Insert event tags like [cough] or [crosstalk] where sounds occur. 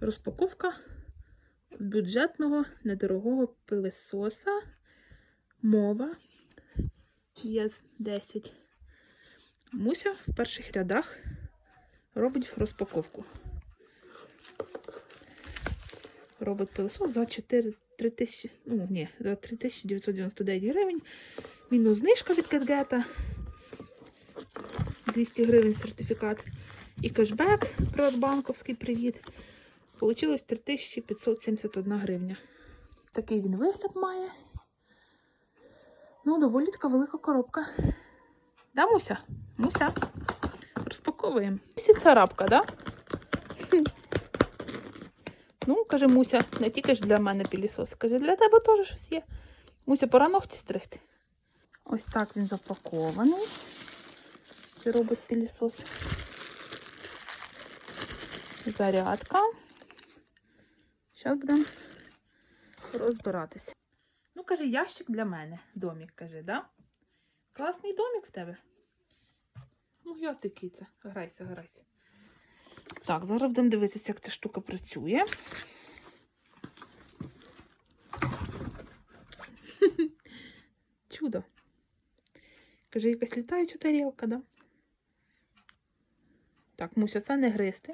Розпаковка бюджетного недорогого пилисоса. Мова ЄС 10. Муся в перших рядах робить розпаковку. Робить пилисос за 4 3 тисячі, ну ні, за 3999 гривень. Мінус знижка від Кетгета. 200 гривень сертифікат. І кешбек приватбанковський привіт. Получилось 3571 гривня. Такий він вигляд має. Ну, доволі така велика коробка. Да, Муся? Муся. Розпаковуємо. Мусі царапка, да? [laughs] Ну, каже Муся, не тільки ж для мене пілісос. Каже, для тебе теж щось є. Муся, пора ногті стригти. Ось так він запакований. Це робить пілісос. Зарядка. Зараз будемо розбиратися. Ну, каже, ящик для мене. Домік, каже, да? Класний домік в тебе. Ну, я ти киця. Грайся, грайся. Так, зараз будемо дивитися, як ця штука працює. [laughs] Чудо. Каже, якась літаюча тарілка, да? Так, Муся, це не гристи.